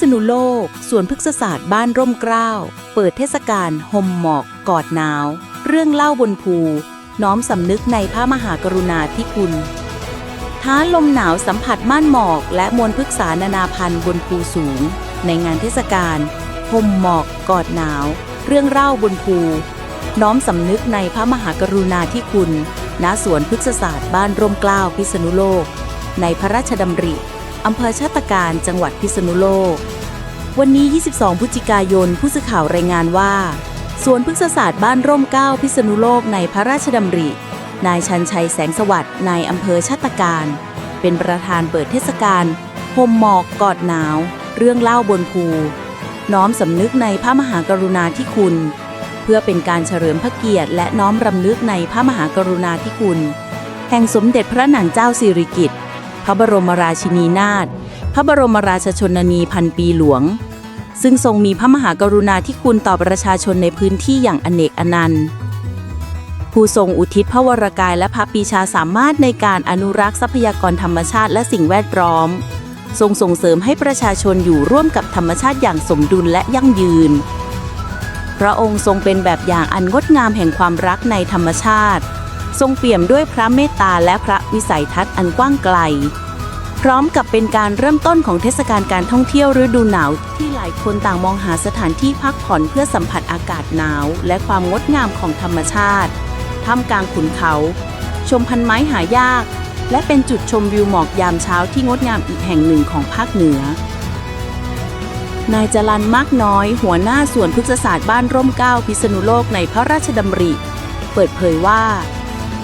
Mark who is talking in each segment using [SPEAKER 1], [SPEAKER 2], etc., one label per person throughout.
[SPEAKER 1] ษณุโลก สวนพฤกษศาสตร์บ้านร่มเกล้า เปิดเทศกาลหมหมอก กอดหนาว เรื่องเล่าบนภู น้อมสำนึกในพระมหากรุณาธิคุณ ท้าลมหนาวสัมผัสม่านหมอกและมวลพฤกษานานาพันธุ์บนภูสูง ในงานเทศกาลหมหมอก กอดหนาว เรื่องเล่าบนภู น้อมสำนึกในพระมหากรุณาธิคุณ ณ สวนพฤกษศาสตร์บ้านร่มเกล้าพิษณุโลก ในพระราชดำริ อำเภอชาตการจังหวัดพิษณุโลก วันนี้ 22 พฤศจิกายน ผู้สื่อข่าวรายงานว่า สวนพฤกษศาสตร์บ้านร่มเก้าพิษณุโลกในพระราชดำริ นายชันชัยแสงสวัสดิ์นายอำเภอชาตการ เป็นประธานเปิดเทศกาลห่มหมอกกอดหนาว เรื่องเล่าบนภู น้อมสำนึกในพระมหากรุณาธิคุณ เพื่อเป็นการเฉลิมพระเกียรติและน้อมรำลึกในพระมหากรุณาธิคุณ แห่งสมเด็จพระนางเจ้าสิริกิติ์ ระบรมราชินีนาถพระบรมราชชนนีพันปีหลวง ซึ่งทรงมีพระมหากรุณาธิคุณต่อประชาชนในพื้นที่อย่างอเนกอนันต์ผู้ทรงอุทิศพระวรกายและพระปีชาสามารถในการอนุรักษ์ทรัพยากรธรรมชาติและสิ่งแวดล้อม ทรงส่งเสริมให้ประชาชนอยู่ร่วมกับธรรมชาติอย่างสมดุลและยั่งยืน พระองค์ทรงเป็นแบบอย่างอันงดงามแห่งความรักในธรรมชาติ ทรงเปี่ยมด้วยพระเมตตาและพระวิสัยทัศน์อันกว้างไกล พร้อมกับเป็นการเริ่มต้นของเทศกาลการท่องเที่ยวฤดูหนาว ที่หลายคนต่างมองหาสถานที่พักผ่อนเพื่อสัมผัสอากาศหนาว และความงดงามของธรรมชาติท่ามกลางขุนเขา ชมพันไม้หายาก และเป็นจุดชมวิวหมอกยามเช้าที่งดงามอีกแห่งหนึ่งของภาคเหนือนายจรันมากน้อย หัวหน้าส่วนพฤกษศาสตร์บ้านร่มเก้าพิษณุโลกในพระราชดำริ เปิดเผยว่า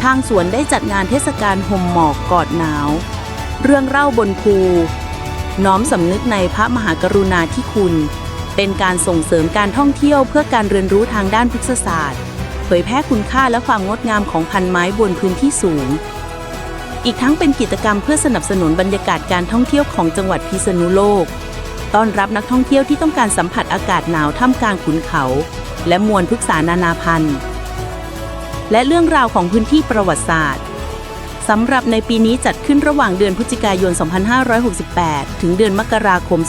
[SPEAKER 1] ทางสวนได้จัดงานเทศกาลห่มหมอกกอดหนาว เรื่องเล่าบนภู น้อมสำนึกในพระมหากรุณาธิคุณ เป็นการส่งเสริมการท่องเที่ยวเพื่อการเรียนรู้ทางด้านพฤกษศาสตร์ เผยแพร่คุณค่าและความงดงามของพันไม้บนพื้นที่สูง อีกทั้งเป็นกิจกรรมเพื่อสนับสนุนบรรยากาศการท่องเที่ยวของจังหวัดพิษณุโลก ต้อนรับนักท่องเที่ยวที่ต้องการสัมผัสอากาศหนาวท่ามกลางขุนเขา และมวลพฤกษานานาพันธุ์ และเรื่องราวของพื้นที่ประวัติศาสตร์สำหรับในปีนี้จัดขึ้นระหว่างเดือนพฤศจิกายน 2568 ถึงเดือนมกราคม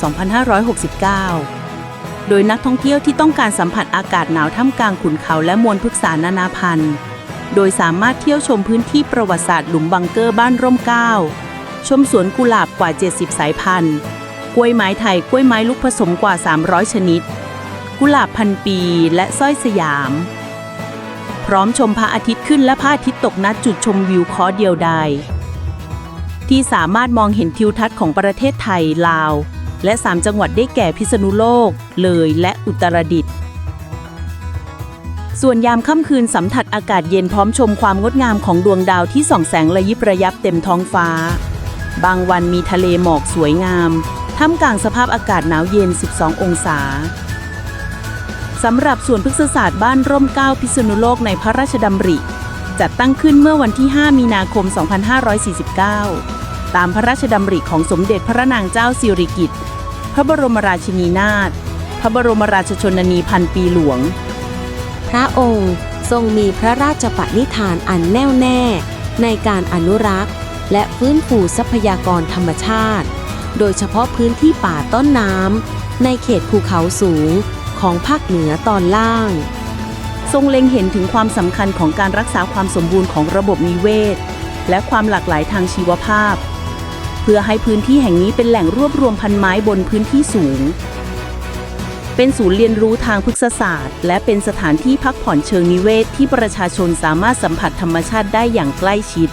[SPEAKER 1] 2569 โดยนักท่องเที่ยวที่ต้องการสัมผัสอากาศหนาวท่ามกลางขุนเขาและมวลพฤกษานานาพันธุ์ โดยสามารถเที่ยวชมพื้นที่ประวัติศาสตร์หลุมบังเกอร์บ้านร่มเก้า ชมสวนกุหลาบกว่า 70 สายพันธุ์ กล้วยไม้ไทยกล้วยไม้ลูกผสมกว่า 300 ชนิด กุหลาบพันปีและสร้อยสยาม พร้อมชมพระอาทิตย์ขึ้นและพระอาทิตย์ตกณจุดชมวิวคอเดียวดายที่สามารถมองเห็นทิวทัศน์ของประเทศไทย ลาว และ 3 จังหวัดได้แก่พิษณุโลก เลยและอุตรดิตถ์ส่วนยามค่ำคืนสัมผัสอากาศเย็นพร้อมชมความงดงามของดวงดาวที่ส่องแสงระยิบระยับเต็มท้องฟ้า บางวันมีทะเลหมอกสวยงาม ท่ามกลางสภาพอากาศหนาวเย็น 12 องศา สำหรับส่วนพฤกษศาสตร์บ้านร่มเก้าพิษณุโลกในพระราชดำริ จัดตั้งขึ้นเมื่อวันที่ 5 มีนาคม 2549 ตามพระราชดำริของสมเด็จพระนางเจ้าสิริกิติ์พระบรมราชินีนาถพระบรมราชชนนีพันปีหลวง
[SPEAKER 2] พระองค์ทรงมีพระราชปณิธานอันแน่วแน่ ในการอนุรักษ์ และฟื้นฟูทรัพยากรธรรมชาติ โดยเฉพาะพื้นที่ป่าต้นน้ำในเขตภูเขาสูง ของภาคเหนือตอนล่าง
[SPEAKER 1] ทรงเล็งเห็นถึงความสำคัญของการรักษาความสมบูรณ์ของระบบนิเวศ และความหลากหลายทางชีวภาพ เพื่อให้พื้นที่แห่งนี้เป็นแหล่งรวบรวมพันไม้บนพื้นที่สูง เป็นศูนย์เรียนรู้ทางพฤกษศาสตร์ และเป็นสถานที่พักผ่อนเชิงนิเวศ ที่ประชาชนสามารถสัมผัสธรรมชาติได้อย่างใกล้ชิด